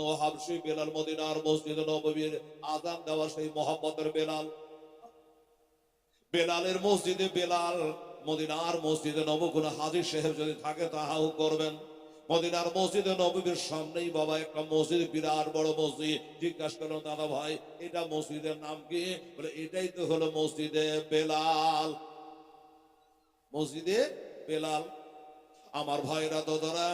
হাবসি বেলাল মদিনার মসজিদ নববীর আজান সেই মোহাম্মদের বেলাল। বেলালের মসজিদে বেলাল, মদিনার মসজিদে নবগুণ হাজির সাহেব যদি থাকে তাহাও করবেন। মদিনার মসজিদে নবীর সামনেই বাবা একটা মসজিদ, বিরাট বড় মসজিদ। জিজ্ঞাসা করল, দাদা ভাই, এটা মসজিদের নাম কি? বলে, এটাই তো হলো মসজিদে বেলাল। মসজিদে বেলাল আমার ভাইরা দাদারা,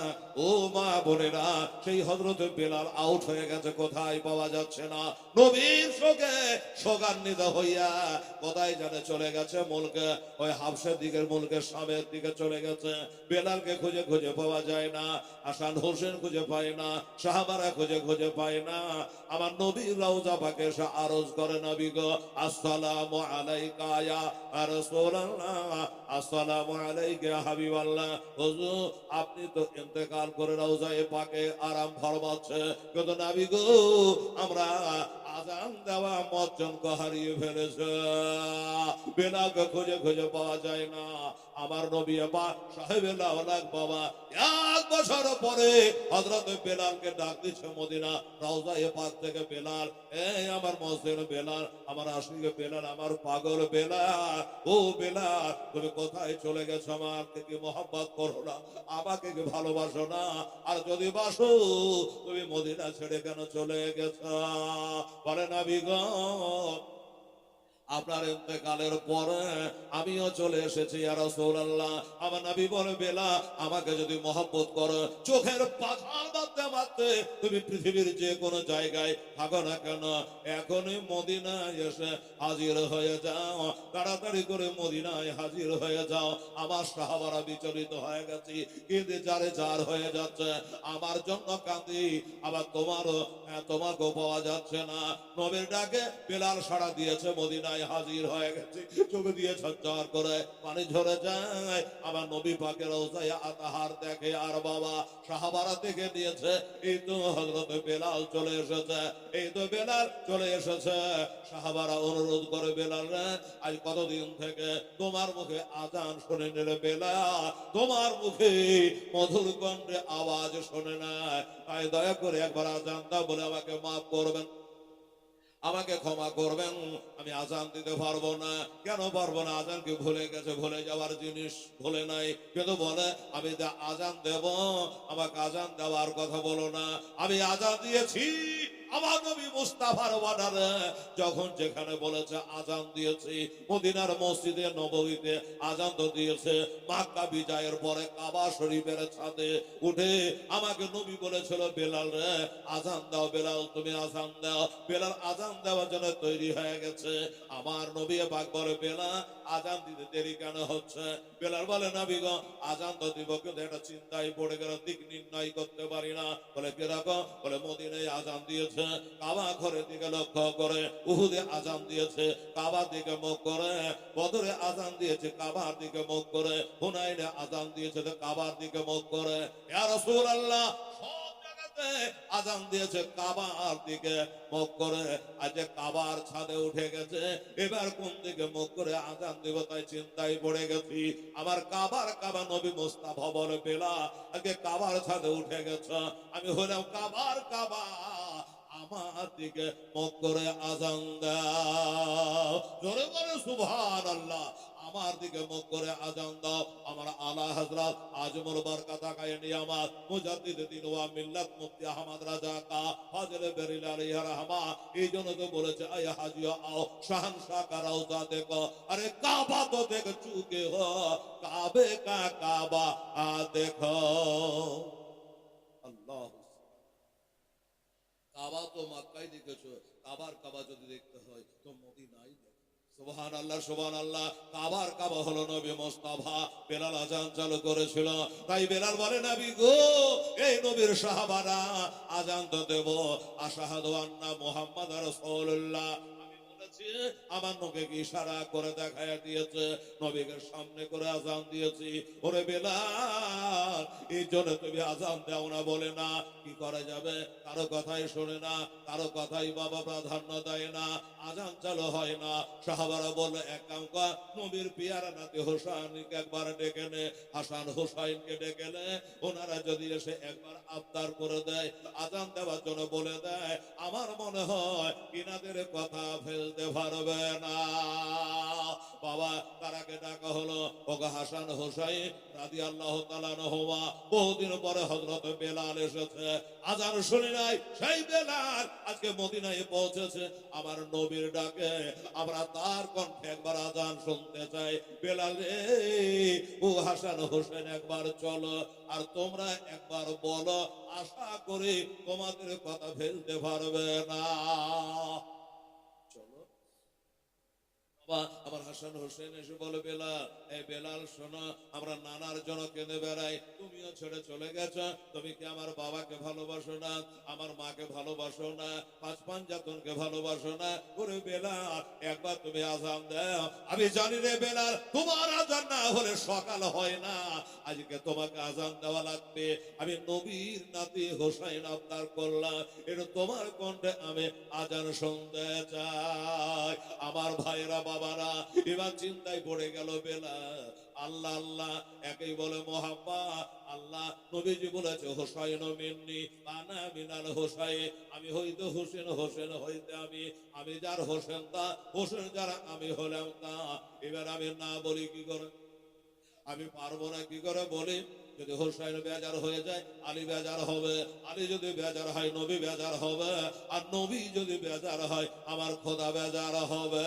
ও মা বোনেরা, সেই হজরত বেলাল আউট হয়ে গেছে, কোথায় পাওয়া যাচ্ছে না। নবীর শোকে শোকান্বিত হইয়া কোথায় জানে চলে গেছে মুলকে, ওই হাফসের দিকের মুলকের সামের দিকে চলে গেছে। বেলালকে খুঁজে খুঁজে পাওয়া যায় না, আসান হোসেন খুঁজে পায় না, সাহাবারা খুঁজে খুঁজে পায় না। আমার নবী রওজা পাকে এসে আরজ করে, নবী গো, আসসালামু আলাইকা ইয়া রাসূলুল্লাহ, আসসালামু আলাইকা হাবিবাল্লাহ, হুজুর আপনি তো ইন্তেকাল করে রওজায়ে পাকে আরাম ফরমাচ্ছে। কিন্তু নাবি গো, আমরা আজান দেওয়া মজ্জনকে হারিয়ে ফেলেছে। বেলাকে খুঁজে খুঁজে পাওয়া যায় না। আমার নবী বা লাউলাক বাবা পরে হযরত বেলালকে ডাক দিচ্ছে রওজা থেকে বেলাল, এই আমার মসজিদ বেলাল, আমার বেলাল, আমার পাগল বেলাল, ও বেলাল, তুমি কোথায় চলে গেছো আমার? থেকে মোহাম্মত করো না, আমাকে কি ভালোবাসো না, আর যদি বাসো, তুমি মদিনা ছেড়ে কেন চলে গেছ? বলে না বিগত আপনার ইন্তেকালের পরে আমিও চলে এসেছি আর রাসূলুল্লাহ। আমার নবী বলে বেলা আমাকে যদি মহব্বত করো চোখের পাথার মারতে মারতে তুমি পৃথিবীর যে কোনো জায়গায় থাকো না কেন? এখনই মদিনায় এসে হাজির হয়ে যাও। তাড়াতাড়ি করে মদিনায় হাজির হয়ে যাও। আমার সাহাবারা বিচলিত হয়ে গেছি কিন্তু যারে যার হয়ে যাচ্ছে আমার জন্য কাঁদি আবার তোমারও হ্যাঁ, তোমাকেও পাওয়া যাচ্ছে না। নবীর ডাকে বেলাল সাড়া দিয়েছে মদিনায়। হাজির হয়ে গেছে। চোখে দিয়ে ঝরঝর করে, পানি ঝরে যায়। আবার নবী পাকের রওজায় আতাহার দেখে, আর বাবা সাহাবারা থেকে দিয়েছে এই তো হযরত বেলাল চলে এসেছে, এই তো বেলাল চলে এসেছে। সাহাবারা অনুরোধ করে, বেলাল আজ কতদিন থেকে তোমার মুখে আজান শুনে নিলে বেলাল? তোমার মুখে মধুর কণ্ঠে আওয়াজ শোনে না। তাই দয়া করে একবার আজান দাও বলে আমাকে মাফ করবেন। আমাকে ক্ষমা করবেন, আমি আজান দিতে পারব না। কেন পারব না? আজান কি ভুলে গেছে? ভুলে যাওয়ার জিনিস ভুলে নাই। কিন্তু বলে, আমি যা আজান দেব, আমাকে আজান দেওয়ার কথা বলো না। আমি আজান দিয়েছি। আমার নবী যখন যেখানে বলেছে, আজান দিয়েছি, মদিনার মসজিদে, নববীতে আজান তো দিয়েছে, মাক্কা বিজয়ের পরে কাবা শরীফের ছাদে উঠে আমাকে নবী বলেছিল, বেলাল রে, আজান দাও বেলাল, তুমি আজান দাও। বেলাল আজান দেওয়ার জন্য তৈরি হয়ে গেছে। আমার নবী পাক বলে, বেলা, আজান দিতে দেরি কেন হচ্ছে? বেলাল বলে, নবী আজান তো দিব, কিন্তু একটা চিন্তায় পড়ে গেল দিক নির্ণয় করতে পারি না। বলে কীরকম বলে, মদিনায় আজান দিয়েছে কাবা ঘরের দিকে লক্ষ্য করে উহুদে আজান দিয়েছে, কাবার দিকে মুখ করে, বদরে আজান দিয়েছে, কাবার দিকে মুখ করে, হুনাইনে আজান দিয়েছে কাবার দিকে মুখ করে। সব জায়গাতে আজান দিয়েছে, কাবার দিকে মুখ করে। আজ কাবার ছাদে উঠে গেছে, এবার কোন দিকে মুখ করে আজান দিব তাই চিন্তায় পড়ে গেছি। আমার কাবার কাবা নবী মুস্তাফা বলে, বেলা আজকে কাবার ছাদে উঠে গেছে, আমি হলাম কাবার কাবা। আমার দিকে করে আজান দাও। জোরে করে সুবহান আল্লাহ আমার দিকে মুখ করে আজান দাও। আমার আলা হযরত আজমল বরকত কায়ে নিয়ামত মুজাদ্দিদ দিন ওয়া মিল্লাত মুফতি আহমদ রাজা কা ফজল বেরিল আলাইহি রহমা। এই জন্য তো বলেছে, আয় হাজিয়া আও শাহনশাহ কা রওজা দেখো। আরে কাবা তো দেখ চুকে হো। কাবে কা কাবা আ দেখো। আল্লাহ কাবা তো মক্কায় দেখেছ, কাবার কাবা যদি দেখতে হয়, তো মদিনায় দেখো। সোহান আল্লাহ সোহান আল্লাহ কাবার কাবা হলো নবী মোস্তাফা, বেলাল আজান চালু করেছিল। তাই বেলাল বলে, নবী গো, এই নবীর সাহাবারা আজান তো দেব, আশাহাদ মুহাম্মাদ রাসূলুল্লাহ। আমি করেছি, আমার নবীকে ইশারা করে দেখায় দিয়েছে? নবীকে সামনে করে আজান দিয়েছি। ওরে বেলাল, এই জন্য তুমি আজান দাও না বলে না। কি করা যাবে? কারও কথাই শোনে না, কারও কথাই বাবা প্রাধান্য দেয় না। আজান চালু হয় না। সাহাবারা বলল, এক কাম কর, নবীর পিয়ারা নাতি হোসাইনকে একবার ডেকে নে। হাসান হোসাইনকে ডেকে নে। ওনারা যদি এসে একবার আবদার করে দেয় আজান দেওয়ার জন্য বলে দেয়, আমার মনে হয় ইনাদের কথা ফেলতে পারবে না। বাবা তারাকে ডাকা হলো? ওগা হাসান হোসাইন রাদি আল্লাহ হওয়া বহুদিন পরে হজরত বেলাল এসেছে। আজান শুনি নাই? সেই বেলাল আজকে মদিনায় পৌঁছেছে। আমার নবীর ডাকে আমরা তার কণ্ঠে একবার আজান শুনতে চাই। বেলাল ও হাসান হোসেন একবার চলো, আর তোমরা একবার বলো, আশা করি তোমাদের কথা ফেলতে পারবে না। বাবা আমার হাসান হোসেন এসে বলে, বেলাল এই বেলাল, শোনো, আমরা নানার জন্য কেঁদে বেড়াই। তুমিও ছেড়ে চলে গেছো। তুমি কি আমার বাবাকে ভালোবাসো না? আমার মাকে ভালোবাসো না? পাঁচ পাঞ্জাতনকে ভালোবাসো না? ওরে বেলাল, একবার তুমি আজান দাও। আমি জানি রে বেলাল, তোমার আজান না হলে সকাল হয় না। আজকে তোমাকে আজান দেওয়া লাগবে। আমি নবীর নাতি হোসাইন আবদার করলাম। এটা তোমার কণ্ঠে আমি আজান শুনতে চাই। আমার ভাইরা বাবারা, এবার চিন্তায় পড়ে গেল বেলা। আল্লাহ আল্লাহ, একই বলে মোহাম্মা আল্লাহ, নবীজি বলেছে, হোসাইন মিন্নি আনা মিনাল হোসাই আমি হইতে হোসেন হোসেন হইতে আমি। আমি যার হোসেন তা, হোসেন যারা আমি হলাম তা। এবার আমি না বলি কি করে? আমি পারব না কি করে বলি? যদি হোসাইন বেজার হয়ে যায়, আলী বেজার হবে। আলী যদি বেজার হয়, নবী বেজার হবে। আর নবী যদি বেজার হয়, আমার খোদা বেজার হবে।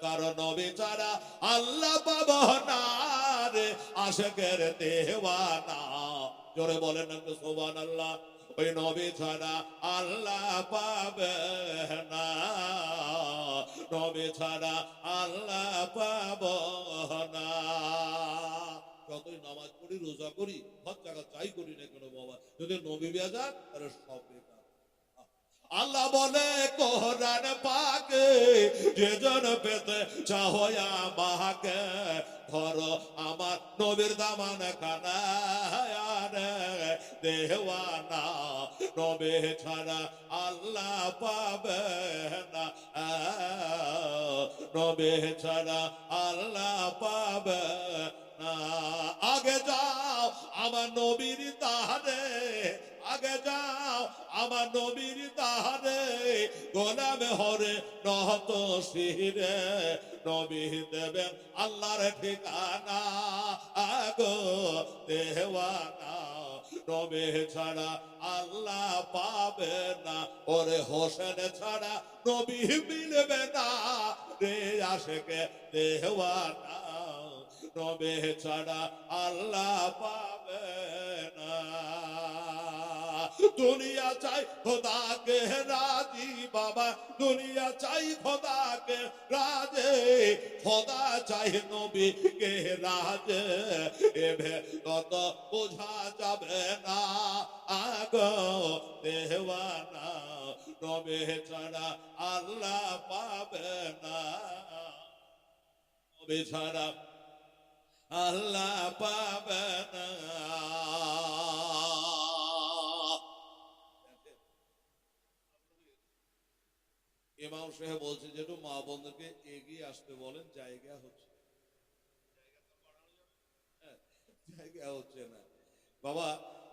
কারণ নবী ছাড়া আল্লাহ পাব না আশেকের দেওয়ানা। জোরে বলেন না সোবান আল্লাহ ওই নবী ছাড়া আল্লাহ পাবে না। নবী ছাড়া আল্লাহ পাব না। যতই নামাজ পড়ি, রোজা করি, হজ টাকা চাই করি না কেন বাবা? যদি নবী বেজার তাহলে সব বেকার। আল্লাহ বলে, কোরআন পাকে, যে জন পেতে চাহো আমাকে, ধরো আমার নবীর দামান খানা দেওয়ানা, নবে ছাড়া আল্লাহ পাবে না। নবে ছাড়া আল্লাহ পাবে আমার নবীর তাহারে। আগে যাও আমার নবীর তাহারে। গোলাম হরে নহত শিরে নবী দেবেন আল্লাহর ঠিকানা। আগো দেওয়ানা। নবী ছাড়া আল্লাহ পাবে না। ওরে হোসেন ছাড়া নবী মিলবে না। রে আশেকে দেওয়ানা। নবে ছাড়া আল্লাহ পাবে না। দুনিয়া চাই খোদাকে রাজি, বাবা। দুনিয়া চাই খোদাকে রাজে। খোদা চাই নবী কে রাজে। এভে কত বোঝা যাবে না। আগ দেওয়ানা নবে ছাড়া আল্লাহ পাবে না। নবে ছাড়া আল্লাহ পাবে না। ইমাম সাহেব বলছে যে মা বন্ধুকে এগিয়ে আসতে বলেন জায়গা হচ্ছে হ্যাঁ, জায়গা হচ্ছে না। বাবা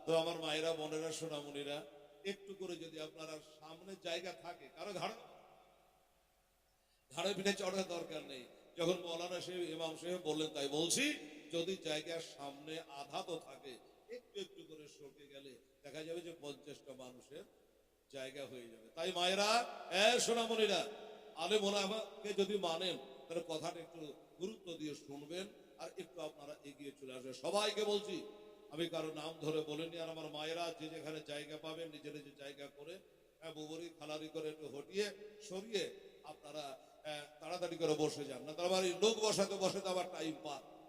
তো আমার মায়েরা বোনেরা সোনামণিরা একটু করে যদি আপনারা সামনে জায়গা থাকে কারও ঘাড়? ঘাড়ে পিঠে চড়ার দরকার নেই। যখন মৌলানা সাহেব ইমাম সাহেব বললেন তাই বলছি যদি জায়গার সামনে আধা তো থাকে একটু একটু করে সরকে গেলে দেখা যাবে যে পঞ্চাশটা মানুষের জায়গা হয়ে যাবে। তাই মায়েরা এ সোনামণিরা আলে মোলামাকে যদি মানেন তাহলে কথাটা একটু গুরুত্ব দিয়ে শুনবেন আর একটু আপনারা এগিয়ে চলে আসবেন। সবাইকে বলছি আমি কারও নাম ধরে বলিনি আর আমার মায়েরা যে যেখানে জায়গা পাবেন নিজের নিজের জায়গা করে হ্যাঁ, বুবরি খালারি করে একটু হটিয়ে সরিয়ে আপনারা তাড়াতাড়ি করে বসে যান। না তার মানে লোক বসাতে বসাতে আবার টাইম পান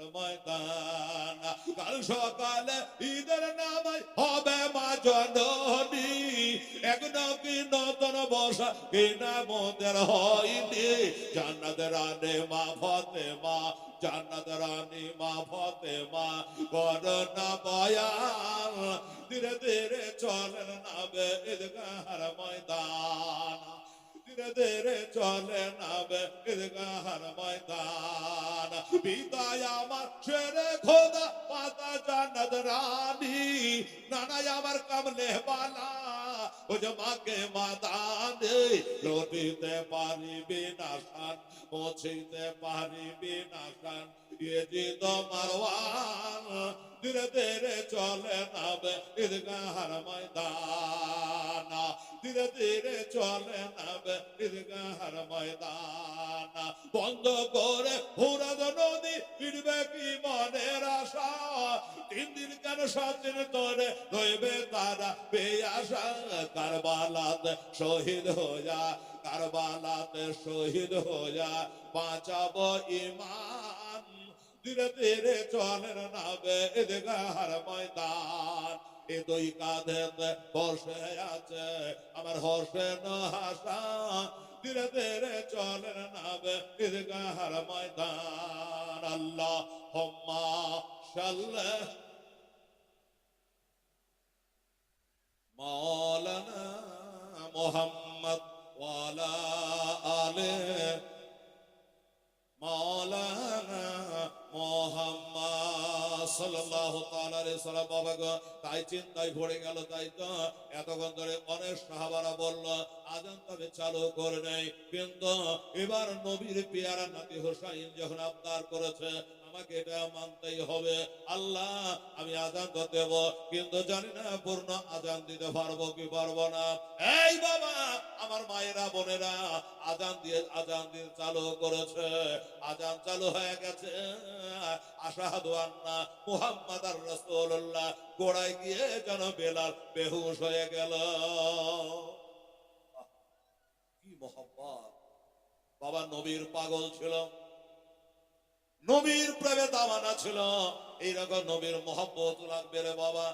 আর ময়দান। কাল সকালে ঈদের নামায় হবে মা জননী এক নবী নতুন বসা কিনা মোদের হয়নি। জান্নাত রানে মা ফতে মা জান্নাত রানী মা ফতে মা করোনা বয়ান। ধীরে ধীরে চলেন নাবে ঈদগাহর ময়দান। ধীরে ধীরে চলে নাবে ঈদগাহর ময়দান। পিতায় আমার ছেড়ে খোদা, মাতা জান্নাত রানী। নানাই আমার কামলে বালা, ও যে মাকে মাদানে লটিতে পারিবি না শান মুছিতে পারিবি না শান। ইয়ে জিদ মারওয়ান ধীরে ধীরে চলে নাবে ঈদগাহর ময়দান। ধীরে ধীরে চলে নাবে ঈদগাহর ময়দান। বন্ধ করে ফুরাদ নদী ফিরবে কি মনের আশা? তিন দিন কেন সাত দিন ধরে রইবে তারা বেয়াশা কারবালাতে শহীদ হইয়া, কারবালাতে শহীদ হইয়া বাঁচাবো ইমান ধীরে ধীরে চলেন নাবে ঈদগাহর ময়দান। এ দুই বসে আছে আমার হোসেন হাসান। ধীরে ধীরে চলেন নাবে ঈদগাহর ময়দান। আল্লাহ হম্মা সাল্লাহ মৌলানা মোহাম্মদ ওয়ালা আলে মৌলানা মোহাম্মদ। সাল্লাম বাবা গো তাই চিন্তায় ভরে গেল, তাই তো এতক্ষণ ধরে অনেক সাহাবারা বলল, আজান তবে চালু করে নেই। কিন্তু এবার নবীর পেয়ারা নাতি হোসাইন যখন আবদার করেছে আমাকে এটা মানতেই হবে। আল্লাহ, আমি আজান তো দেব, কিন্তু জানি না পূর্ণ আজান দিতে পারব কি পারব না। এই বাবা, আমার মায়েরা, বোনেরা, আজান দিয়ে আজান দিয়ে চালু করেছে। আজান চালু হয়ে গেছে। আশাহাদু আন্না মুহাম্মদ আর রাসূলুল্লাহ গোড়ায় গিয়ে যেন বেলাল বেহুশ হয়ে গেল। কি মোহাম্মত বাবা, নবীর পাগল ছিল। নবীর প্রেমে দামানা ছিল। এইরকম নবীর মহব্বত লাগবে রে বাবা।